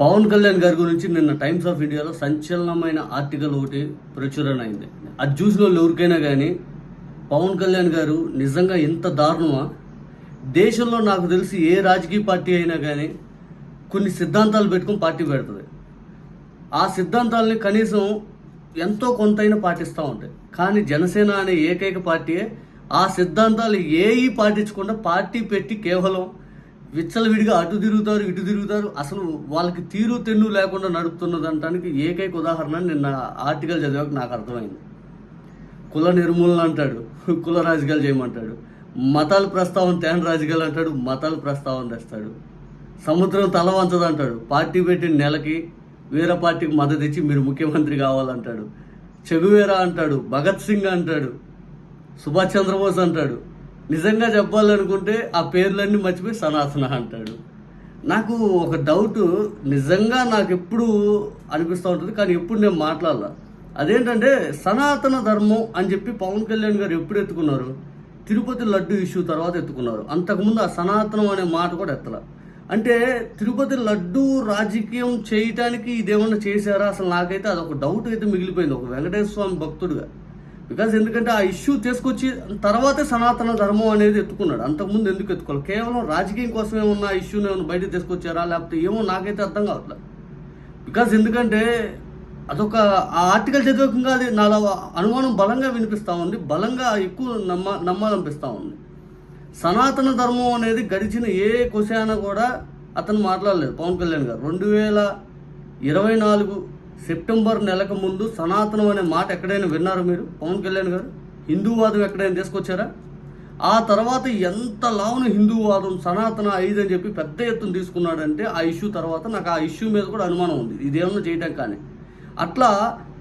పవన్ కళ్యాణ్ గారి గురించి నిన్న టైమ్స్ ఆఫ్ ఇండియాలో సంచలనమైన ఆర్టికల్ ఒకటి ప్రచురణ అయింది. అది చూసిన వాళ్ళు ఎవరికైనా కానీ పవన్ కళ్యాణ్ గారు నిజంగా ఇంత దారుణమా? దేశంలో నాకు తెలిసి ఏ రాజకీయ పార్టీ అయినా కానీ కొన్ని సిద్ధాంతాలు పెట్టుకుని పార్టీ పెడుతుంది. ఆ సిద్ధాంతాలని కనీసం ఎంతో కొంతైనా పాటిస్తూ ఉంటాయి. కానీ జనసేన అనే ఏకైక పార్టీయే ఆ సిద్ధాంతాలు ఏవి పాటించకుండా పార్టీ పెట్టి కేవలం విచ్చలవిడిగా అటు తిరుగుతారు ఇటు తిరుగుతారు. అసలు వాళ్ళకి తీరు తెన్ను లేకుండా నడుపుతున్నదంటానికి ఏకైక ఉదాహరణ నిన్న ఆర్టికల్ చదివాక నాకు అర్థమైంది. కుల నిర్మూలన అంటాడు కుల రాజకీయాలు చేయమంటాడు మతాల ప్రస్తావన తేన రాజకీయాలు అంటాడు మతాల ప్రస్తావన తెస్తాడు. సముద్రం తల వంచదంటాడు పార్టీ పెట్టిన నెలకి వేరే పార్టీకి మద్దతు ఇచ్చి మీరు ముఖ్యమంత్రి కావాలంటాడు. చెగువేరా అంటాడు భగత్ సింగ్ అంటాడు సుభాష్ చంద్రబోస్ అంటాడు. నిజంగా చెప్పాలనుకుంటే ఆ పేర్లన్నీ మర్చిపోయి సనాతన అంటాడు. నాకు ఒక డౌట్ నిజంగా నాకు ఎప్పుడు అనిపిస్తూ ఉంటుంది కానీ ఎప్పుడు నేను మాట్లాడాల. అదేంటంటే సనాతన ధర్మం అని చెప్పి పవన్ కళ్యాణ్ గారు ఎప్పుడు ఎత్తుకున్నారు? తిరుపతి లడ్డు ఇష్యూ తర్వాత ఎత్తుకున్నారు. అంతకుముందు ఆ సనాతనం అనే మాట కూడా ఎత్తల. అంటే తిరుపతి లడ్డు రాజకీయం చేయటానికి ఇదేమన్నా చేశారా? అసలు నాకైతే అదొక డౌట్ అయితే మిగిలిపోయింది. ఒక వెంకటేశ్వర స్వామి భక్తుడుగా. బికాజ్ ఎందుకంటే ఆ ఇష్యూ తీసుకొచ్చి తర్వాతే సనాతన ధర్మం అనేది ఎత్తుకున్నాడు. అంతకుముందు ఎందుకు ఎత్తుకోవాలి కేవలం రాజకీయం కోసమే ఉన్న ఇష్యూని ఏమైనా బయట తీసుకొచ్చారా? లేకపోతే ఏమో నాకైతే అర్థం కావట్లేదు. బికాజ్ ఎందుకంటే అదొక ఆ ఆర్టికల్ చదివకంగా అది నాలో అనుమానం బలంగా వినిపిస్తూ ఉంది. బలంగా ఎక్కువ నమ్మ నమ్మాలనిపిస్తూ ఉంది. సనాతన ధర్మం అనేది గడిచిన ఏ క్వశ్చన్ కూడా అతను మాట్లాడలేదు. పవన్ కళ్యాణ్ గారు. రెండు వేల ఇరవై నాలుగు సెప్టెంబర్ నెలకు ముందు సనాతనం అనే మాట ఎక్కడైనా విన్నారు మీరు? పవన్ కళ్యాణ్ గారు? హిందూవాదం ఎక్కడైనా తీసుకొచ్చారా? ఆ తర్వాత ఎంత లావున హిందూవాదం సనాతన ఐదు అని చెప్పి పెద్ద ఎత్తున తీసుకున్నాడంటే ఆ ఇష్యూ తర్వాత నాకు ఆ ఇష్యూ మీద కూడా అనుమానం ఉంది. ఇదేమన్నా చేయటం కానీ. అట్లా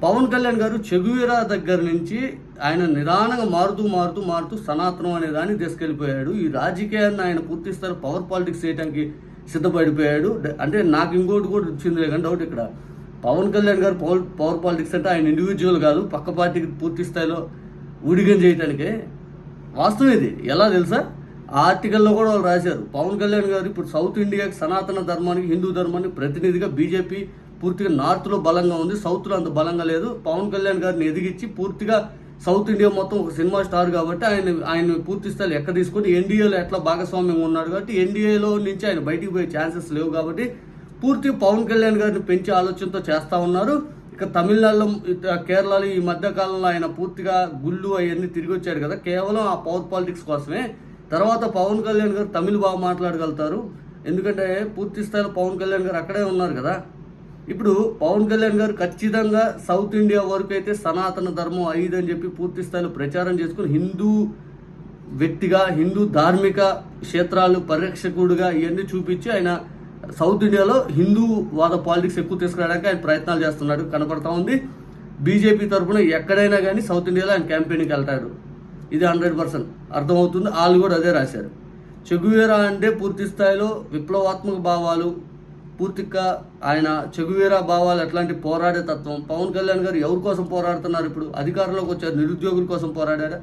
పవన్ కళ్యాణ్ గారు చెగువీరా దగ్గర నుంచి ఆయన నిదానంగా మారుతూ మారుతూ మారుతూ సనాతనం అనే దాన్ని తీసుకెళ్ళిపోయాడు. ఈ రాజకీయాన్ని ఆయన పూర్తి స్థాయి పవర్ పాలిటిక్స్ చేయడానికి సిద్ధపడిపోయాడు. అంటే నాకు ఇంకోటి కూడా వచ్చింది కానీ డౌట్ ఇక్కడ. పవన్ కళ్యాణ్ గారు పవర్ పవర్ పాలిటిక్స్ అంటే ఆయన ఇండివిజువల్ కాదు పక్క పార్టీకి పూర్తి స్థాయిలో ఊడిగం చేయటానికే. వాస్తవం ఇది. ఎలా తెలుసా? ఆ ఆర్టికల్లో కూడా వాళ్ళు రాశారు. పవన్ కళ్యాణ్ గారు ఇప్పుడు సౌత్ ఇండియాకి సనాతన ధర్మానికి హిందూ ధర్మానికి ప్రతినిధిగా బీజేపీ పూర్తిగా నార్త్లో బలంగా ఉంది. సౌత్లో అంత బలంగా లేదు. పవన్ కళ్యాణ్ గారిని ఎదిగించి పూర్తిగా సౌత్ ఇండియా మొత్తం ఒక సినిమా స్టార్ కాబట్టి ఆయన ఆయన పూర్తి స్థాయిలో ఎక్కడ తీసుకొని ఎన్డీఏలో ఎట్లా భాగస్వామ్యం ఉన్నాడు కాబట్టి ఎన్డీఏలో నుంచి ఆయన బయటికి పోయే ఛాన్సెస్ లేవు కాబట్టి పూర్తి పవన్ కళ్యాణ్ గారిని పెంచే ఆలోచనతో చేస్తూ ఉన్నారు. ఇక తమిళనాడులో కేరళలో ఈ మధ్య కాలంలో ఆయన పూర్తిగా గుళ్ళు అవన్నీ తిరిగి వచ్చాడు కదా. కేవలం ఆ పవర్ పాలిటిక్స్ కోసమే. తర్వాత పవన్ కళ్యాణ్ గారు తమిళ్ బాగా మాట్లాడగలుగుతారు. ఎందుకంటే పూర్తి స్థాయిలో పవన్ కళ్యాణ్ గారు అక్కడే ఉన్నారు కదా. ఇప్పుడు పవన్ కళ్యాణ్ గారు ఖచ్చితంగా సౌత్ ఇండియా వరకు అయితే సనాతన ధర్మం ఐదు అని చెప్పి పూర్తి స్థాయిలో ప్రచారం చేసుకుని హిందూ వ్యక్తిగా హిందూ ధార్మిక క్షేత్రాలు పరిరక్షకుడుగా ఇవన్నీ చూపించి ఆయన సౌత్ ఇండియాలో హిందూ వాద పాలిటిక్స్ ఎక్కువ తీసుకురావడానికి ఆయన ప్రయత్నాలు చేస్తున్నాడు కనపడతా ఉంది. బీజేపీ తరఫున ఎక్కడైనా కానీ సౌత్ ఇండియాలో ఆయన క్యాంపెయిన్కి వెళ్తాడు. ఇది హండ్రెడ్ పర్సెంట్ అర్థమవుతుంది. వాళ్ళు కూడా అదే రాశారు. చెగువేరా అంటే పూర్తి స్థాయిలో విప్లవాత్మక భావాలు పూర్తిగా ఆయన చెగువేరా భావాలు ఎట్లాంటి పోరాడే తత్వం. పవన్ కళ్యాణ్ గారు ఎవరి కోసం పోరాడుతున్నారు ఇప్పుడు? అధికారంలోకి వచ్చారు. నిరుద్యోగుల కోసం పోరాడారా?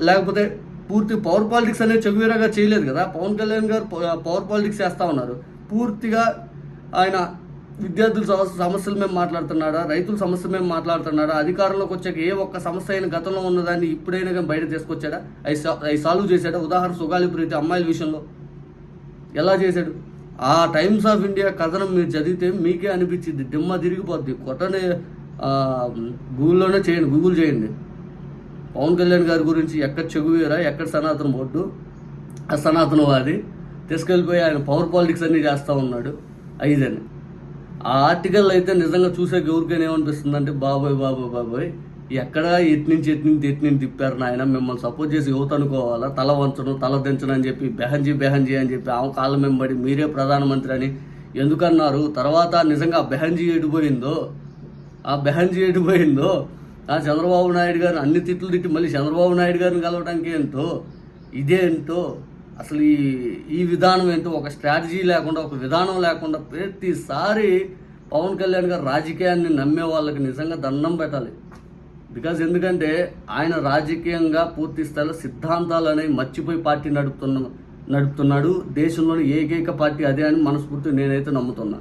లేకపోతే పూర్తి పవర్ పాలిటిక్స్ అనేది చెగువేరాగా చేయలేదు కదా? పవన్ కళ్యాణ్ గారు పవర్ పాలిటిక్స్ చేస్తూ ఉన్నారు. పూర్తిగా ఆయన విద్యార్థుల సమస్యల మేము మాట్లాడుతున్నాడా? రైతుల సమస్యల మేము మాట్లాడుతున్నాడా? అధికారంలోకి వచ్చాక ఏ ఒక్క సమస్య అయిన గతంలో ఉన్నదాన్ని ఇప్పుడైనా కానీ బయట తీసుకొచ్చాడా? అవి సాల్వ్ చేశాడా? ఉదాహరణ సుగాలి ప్రీతి అమ్మాయిల విషయంలో. ఎలా చేశాడు? ఆ టైమ్స్ ఆఫ్ ఇండియా కథనం మీరు చదివితే మీకే అనిపించింది. దిమ్మ తిరిగిపోద్ది. కొట్టనే గూగుల్లోనే చేయండి గూగుల్ చేయండి. పవన్ కళ్యాణ్ గారి గురించి ఎక్కడ చెగువీరా ఎక్కడ సనాతన బోర్డు? ఆ సనాతనవాది. తీసుకెళ్ళిపోయి ఆయన పవర్ పాలిటిక్స్ అన్నీ చేస్తూ ఉన్నాడు ఐదని ఆ ఆర్టికల్ అయితే నిజంగా చూసే ఎవరికైనా ఏమనిపిస్తుంది అంటే బాబోయ్ బాబోయ్ బాబోయ్ ఎక్కడ ఎటు నుంచి ఎటు నుంచి తిప్పారు నాయన? మిమ్మల్ని సపోర్ట్ చేసి యువత అనుకోవాలా? తల వంచడం తల దించడం అని చెప్పి బెహంజీ బెహంజీ అని చెప్పి ఆమె కాళ్ళ వెంబడి మీరే ప్రధానమంత్రి అని ఎందుకన్నారు? తర్వాత నిజంగా ఆ బెహంజీ ఎడిపోయిందో ఆ బెహంజీ ఎడిపోయిందో ఆ చంద్రబాబు నాయుడు గారు అన్ని తిట్లు తిట్టి మళ్ళీ చంద్రబాబు నాయుడు గారిని కలవడానికి ఏంటో ఇదేంటో అసలు ఈ ఈ విధానం ఏంటో ఒక స్ట్రాటజీ లేకుండా ఒక విధానం లేకుండా ప్రతిసారి పవన్ కళ్యాణ్ గారు రాజకీయాన్ని నమ్మే వాళ్ళకి నిజంగా దండం పెట్టాలి. బికాజ్ ఎందుకంటే ఆయన రాజకీయంగా పూర్తి స్థాయిలో సిద్ధాంతాలు అనేవి మర్చిపోయి పార్టీ నడుపుతున్న నడుపుతున్నాడు. దేశంలోని ఏకైక పార్టీ అదే అని మనస్ఫూర్తి నేనైతే నమ్ముతున్నా.